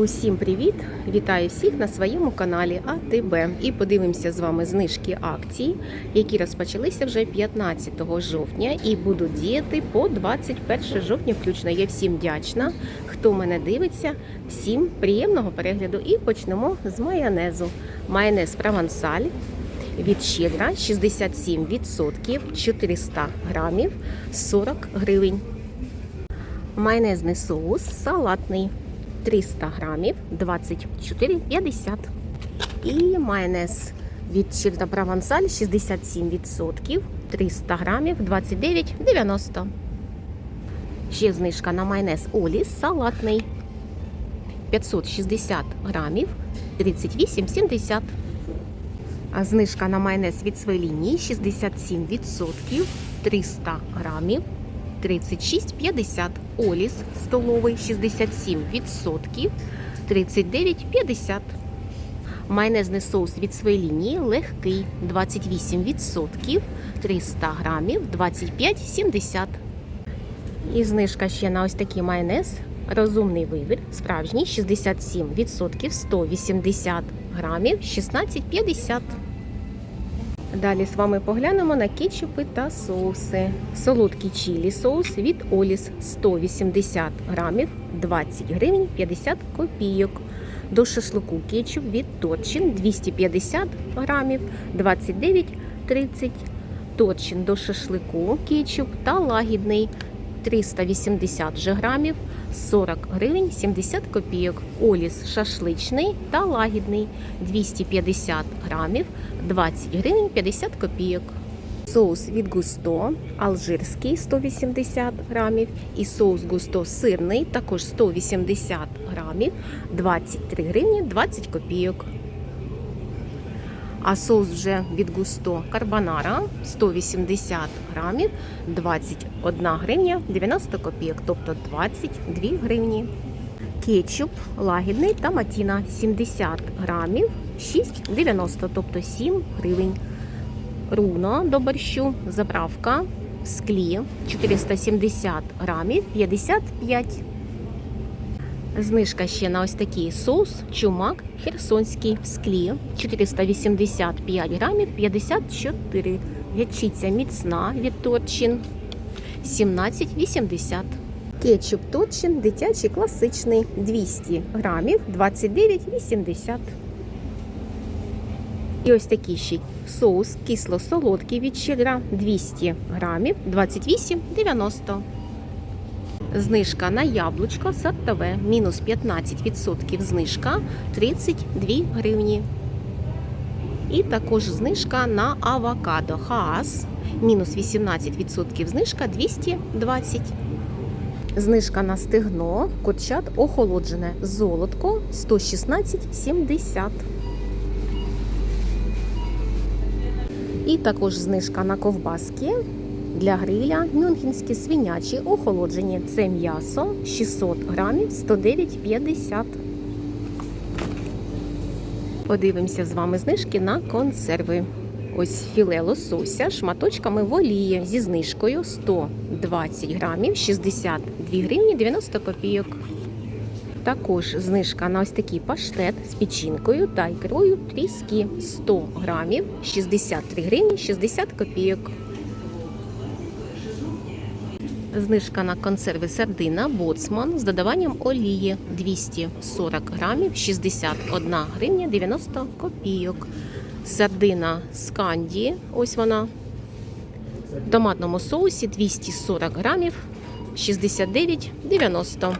Усім привіт! Вітаю всіх на своєму каналі АТБ. І подивимося з вами знижки акцій, які розпочалися вже 15 жовтня і будуть діяти по 21 жовтня. Включно я всім вдячна, хто мене дивиться. Всім приємного перегляду. І почнемо з майонезу. Майонез провансаль від щедра 67%, 400 грамів, 40 гривень. Майонезний соус салатний 300 грамів 24,50. І майонез від Щедра Провансаль 67%, 300 грамів 29,90. Ще знижка на майонез Оліс салатний 560 грамів 38,70. А знижка на майонез від своєї лінії 67%, 300 грамів 36,50. Оліс столовий 67%, 39,50. Майонезний соус від своєї лінії легкий 28%, 300 грамів 25,70. І знижка ще на ось такий майонез. Розумний вибір, справжній 67%, 180 грамів 16,50. Далі з вами поглянемо на кетчупи та соуси. Солодкий чілі соус від Оліс 180 грамів 20 гривень 50 копійок. До шашлику кетчуп від Торчин 250 грамів 29,30. Торчин до шашлику кетчуп та лагідний 380 же грамів 40 гривень 70 копійок. Оліс шашличний та лагідний 250 грамів 20 гривень 50 копійок. Соус від Густо алжирський 180 грамів і соус Густо сирний також 180 грамів 23 гривні 20 копійок. А соус вже від Густо Карбонара 180 грамів 21 гривня 90 копійок, тобто 22 гривні. Кетчуп лагідний та матіна 70 грамів 6,90, тобто 7 гривень. Руно до борщу заправка в склі 470 грамів 55. Знижка ще на ось такий соус чумак херсонський в склі 485 грамів 54. Ячиця міцна від Торчин 17,80. Кетчуп Торчин дитячий класичний 200 грамів 29,80. І ось такий ще соус кисло-солодкий від щедра 200 грамів 28,90. Знижка на яблучко сортове мінус 15% знижка 32 гривні. І також знижка на авокадо. Хаас. Мінус 18% знижка 220. Знижка на стегно. Курчат охолоджене. Золотко 116,70. І також знижка на ковбаски для гриля мюнхенські свинячі охолоджені. Це м'ясо 600 грамів 109,50. Подивимося з вами знижки на консерви. Ось філе лосося шматочками в олії зі знижкою 120 грамів 62 гривні 90 копійок. Також знижка на ось такий паштет з печінкою та ікрою тріски 100 грамів 63 гривні 60 копійок. Знижка на консерви сардина боцман з додаванням олії 240 грамів 61 гривня 90 копійок. Сардина з канді, ось вона. В томатному соусі 240 грамів 69,90.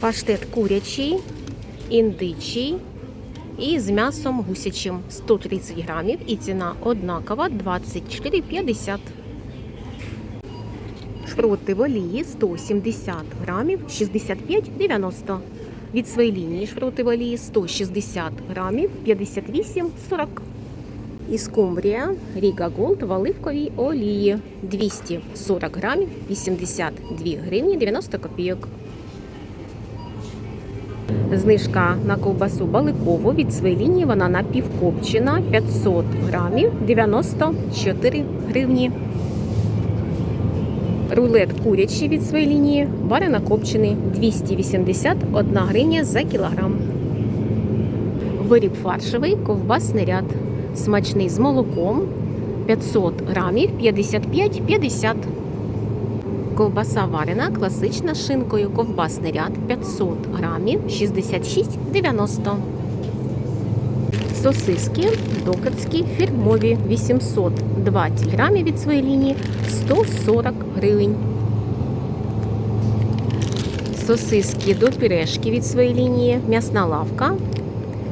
Паштет курячий, індичий і з м'ясом гусячим 130 грамів. І ціна однакова 24,50. Шпроти в олії 170 грамів 65,90. Від своєї лінії шпроти в олії 160 грамів 58,40. І скумбрія Ріга Голд в оливковій олії 240 грамів 82 гривні 90 копійок. Знижка на ковбасу баликову від своєї лінії вона напівкопчена 500 грамів 94 гривні. Рулет курячий від своєї лінії, варено копчений 281 гривня за кілограм. Виріб фаршевий, ковбасний ряд. Смачний з молоком 500 грамів 55,50. Ковбаса варена, класична шинкою. Ковбасний ряд 500 грамів 66,90. Сосиски докерські фірмові 820 грамів від своєї лінії 140 гривень. Сосиски до пюрешки від своєї лінії, м'ясна лавка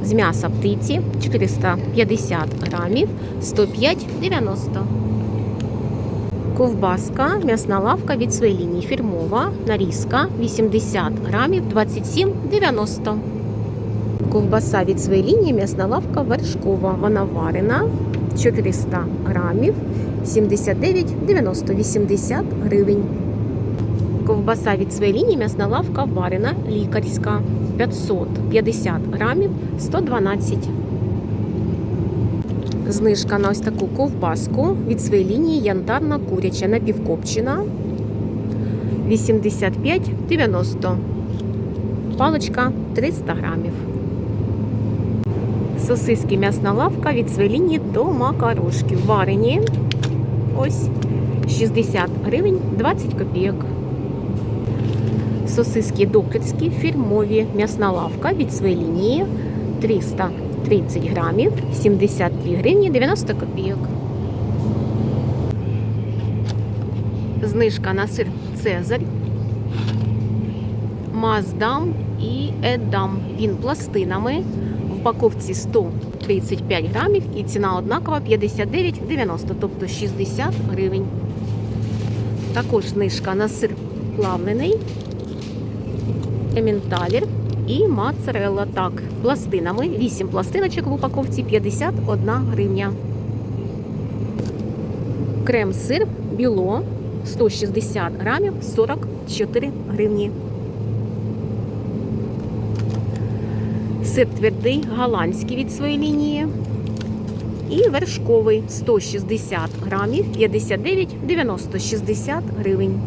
з м'яса птиці 450 грамів 105,90. Ковбаска, м'ясна лавка від своєї лінії фірмова, нарізка 80 грамів 27,90. Ковбаса від своєї лінії, м'ясна лавка вершкова. Вона варена 400 грамів 79,90 80 гривень. Ковбаса від своєї лінії, м'ясна лавка варена лікарська 550 грамів 112. Знижка на ось таку ковбаску від своєї лінії янтарна куряча напівкопчена 85,90. Паличка 300 грамів. Сосиски м'ясна лавка від своєї лінії до макарошки. Варені ось 60 гривень 20 копійок. Сосиски докерські фірмові м'ясна лавка від своєї лінії 330 грамів 72 гривні 90 копійок. Знижка на сир Цезарь. Маздам і Едам. Він пластинами. Упаковці 135 грамів і ціна однакова 59,90, тобто 60 гривень. Також знижка на сир плавлений, ементалір і моцарелла. Так, пластинами. 8 пластиночок в упаковці 51 гривня. Крем-сир біло 160 грамів 44 гривні. Сир твердий голландський від своєї лінії. І вершковий 160 грамів 59,90 60 гривень.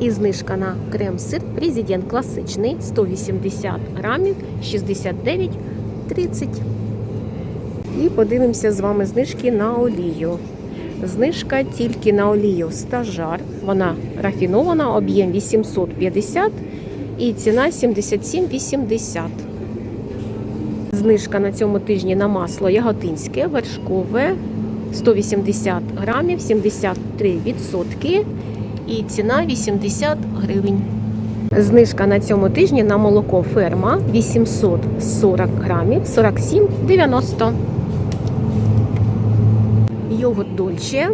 І знижка на крем-сир президент класичний 180 грамів 69,30. І подивимося з вами знижки на олію. Знижка тільки на олію стажар. Вона рафінована, об'єм 850 і ціна 77,80. Знижка на цьому тижні на масло яготинське, вершкове 180 грамів, 73 відсотки і ціна 80 гривень. Знижка на цьому тижні на молоко ферма 840 грамів, 47,90. Йогурт дольче,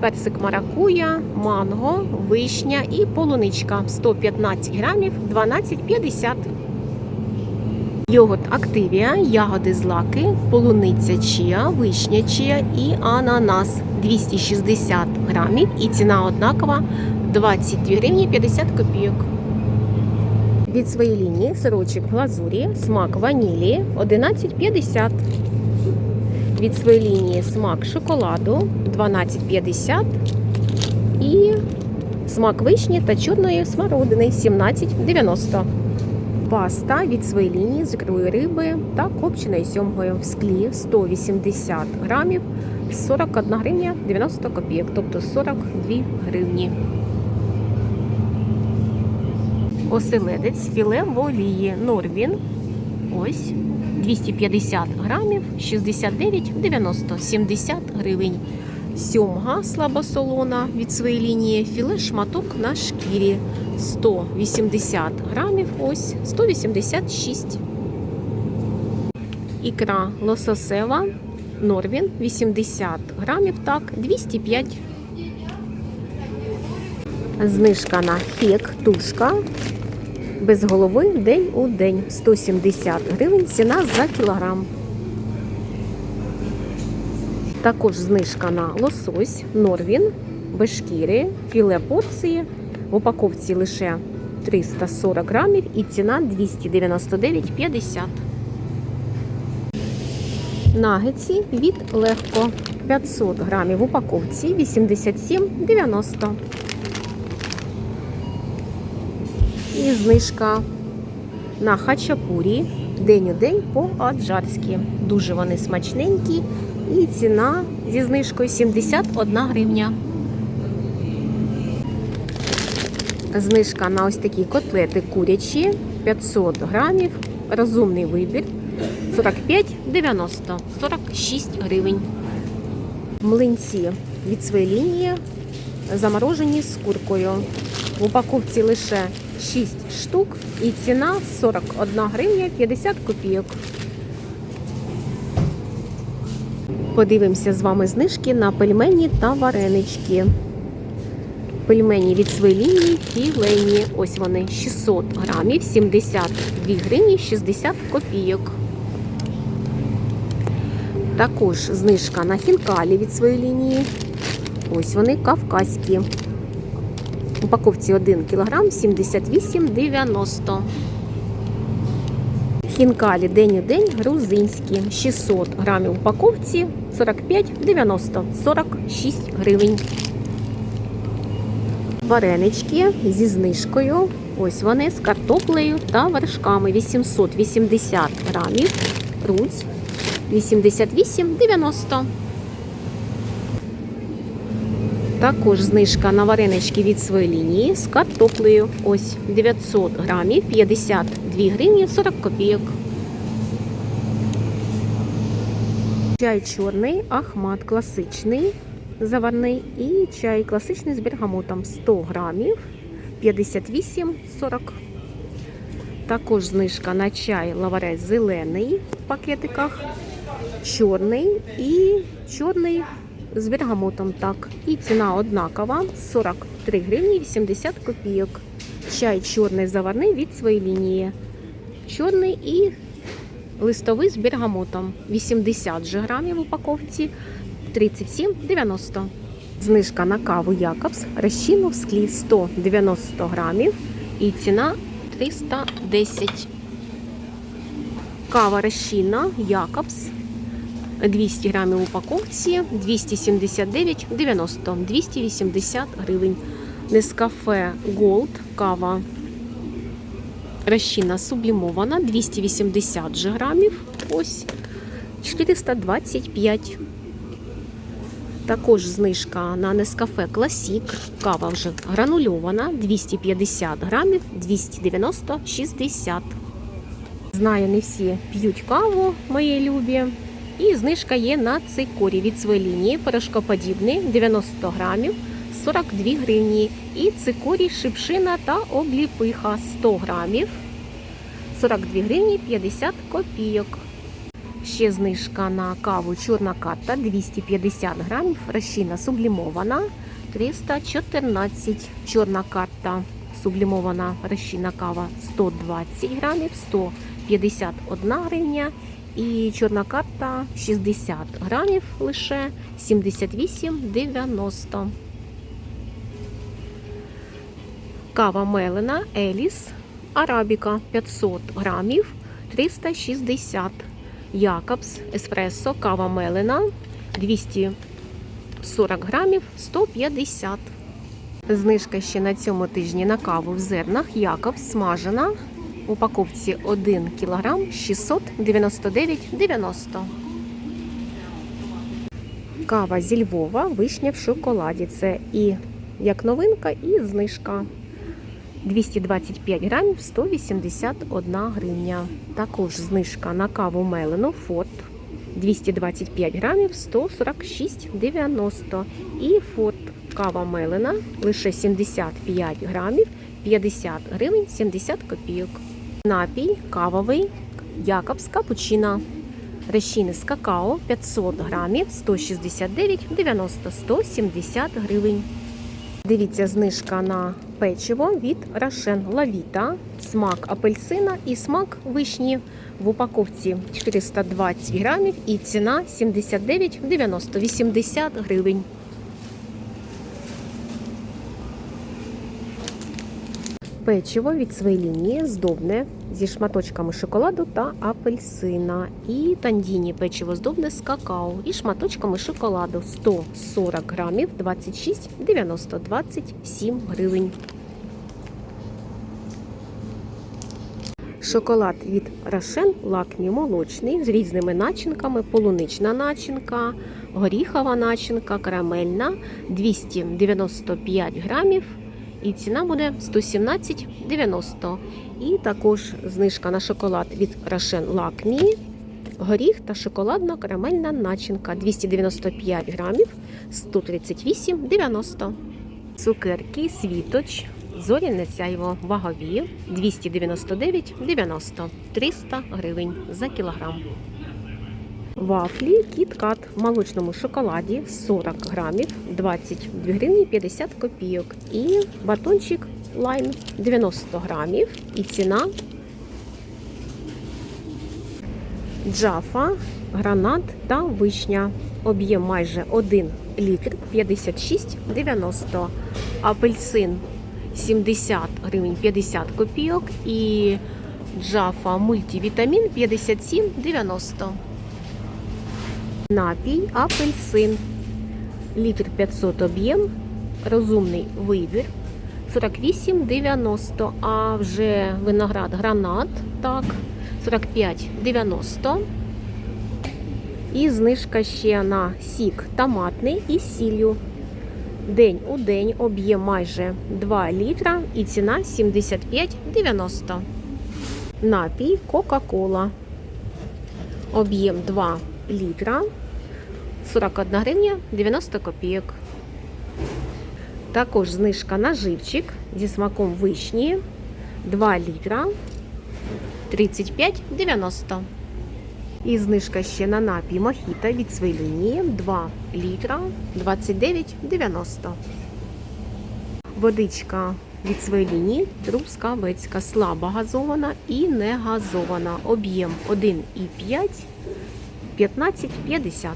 персик маракуя, манго, вишня і полуничка 115 грамів, 12,50. Йогурт Активія, ягоди злаки, полуниця чия, вишня чия і ананас 260 грамів і ціна однакова 22 гривні 50 копійок. Від своєї лінії сирочок в глазурі, смак ванілі 11,50. Від своєї лінії смак шоколаду 12,50 і смак вишні та чорної смородини 17,90 паста від своєї лінії з ікрою риби та копченою сьомгою в склі 180 грамів 41 гривня 90 копійок, тобто 42 гривні. Оселедець філе в олії Норвін. Ось 250 грамів 69,90 70 гривень. Сьомга слабосолона від своєї лінії, філе шматок на шкірі 180 грамів, ось 186. Ікра лососева Норвін 80 грамів, так, 205. Знижка на хек тушка без голови день у день 170 гривень, ціна за кілограм. Також знижка на лосось Норвін без шкіри, філе порції. В упаковці лише 340 грамів і ціна 299,50. Нагетсі від легко 500 грамів в упаковці 87,90. І знижка на хачапурі день у день по-аджарськи. Дуже вони смачненькі. І ціна зі знижкою 71 гривня. Знижка на ось такі котлети курячі 500 грамів. Розумний вибір 45,90 46 гривень. Млинці від своєї лінії заморожені з куркою. В упаковці лише 6 штук і ціна 41 гривня 50 копійок. Подивимося з вами знижки на пельмені та варенички. Пельмені від свиліні кілені. Ось вони 600 грамів, 72 гривні, 60 копійок. Також знижка на хінкалі від своєї лінії. Ось вони кавказькі. Упаковці 1 кг 78,90. Хінкалі день у день грузинські. 600 грамів упаковці 45, 90, 46 гривень. Варенички зі знижкою. Ось вони з картоплею та вершками. 880 грамів. Руць 90. Також знижка на варенички від своєї лінії з картоплею. Ось 900 грамів, 52 гривні 40 копійок. Чай чорний, ахмат класичний заварний і чай класичний з бергамотом 100 грамів 58,40. Також знижка на чай лаварець зелений в пакетиках, чорний і чорний з бергамотом. Так. І ціна однакова 43 гривні 80 копійок. Чай чорний заварний від своєї лінії. Чорний і листовий з бергамотом. 80 же грамів в упаковці 37,90. Знижка на каву Якобс розчину в склі 190 грамів і ціна 310. Кава розчинна Якобс 200 грамів в упаковці 279,90 280 гривень. Нескафе Gold кава розчинна сублімована 280 же грамів. Ось 425. Також знижка на Нескафе Класік. Кава вже гранульована 250 грамів 290,60. Знаю, не всі п'ють каву, мої любі. І знижка є на цикорій від своєї лінії. Порошкоподібний 90 грамів 42 гривні. І цикорій шипшина та обліпиха 100 грамів 42 гривні 50 копійок. Ще знижка на каву чорна карта 250 грамів, розчина сублімована 314. Чорна карта сублімована розчина кава 120 грамів, 151 гривня. І чорна карта 60 грамів лише 78,90. Кава мелена Еліс Арабіка 500 грамів 360 Якобс Еспресо, кава мелена 240 грамів 150. Знижка ще на цьому тижні на каву в зернах Якобс смажена. В упаковці 1 кг 699,90. Кава зі Львова, вишня в шоколаді. Це і як новинка, і знижка. 225 грамів 181 гривня. Також знижка на каву Мелену Форт 225 грамів 146,90. І Форт кава Мелена лише 75 грамів 50 гривень 70 копійок. Напій кавовий Якобс Капучино. Решіни з какао 500 грамів 169,90 170 гривень. Дивіться, знижка на печиво від Рашен Лавіта, смак апельсина і смак вишні. В упаковці 420 грамів і ціна 79,90 80 гривень. Печиво від своєї лінії здобне зі шматочками шоколаду та апельсина. І тандіні печиво здобне з какао і шматочками шоколаду 140 грамів 26,90 27 гривень. Шоколад від Рошен Лакмі молочний з різними начинками, полунична начинка, горіхова начинка, карамельна 295 грамів. І ціна буде 117,90. І також знижка на шоколад від Рошен Лакмі. Горіх та шоколадна карамельна начинка 295 грамів 138,90. Цукерки світоч зоряне сяйво вагові 299,90 300 гривень за кілограм. Вафлі кіткат в молочному шоколаді 40 грамів 22 гривні 50 копійок. І батончик лайм 90 грамів. І ціна джафа, гранат та вишня. Об'єм майже 1 літр 56,90. Апельсин 70 гривень 50 копійок. І джафа мультивітамін 57,90. Напій апельсин. Літр 500 об'єм. Розумний вибір. 48,90. А вже виноград гранат. Так. 45,90. І знижка ще на сік томатний із сіллю. День у день об'єм майже 2 літра і ціна 75,90. Напій Кока-Кола. Об'єм 2 літра. 41 гривня 90 копійок. Також знижка на живчик зі смаком вишні 2 літра 35,90. І знижка ще на напій мохіта від своєї лінії 2 літра 29,90. Водичка від своєї лінії трускавецька, слабо газована і не газована. Об'єм 1,5 15,50.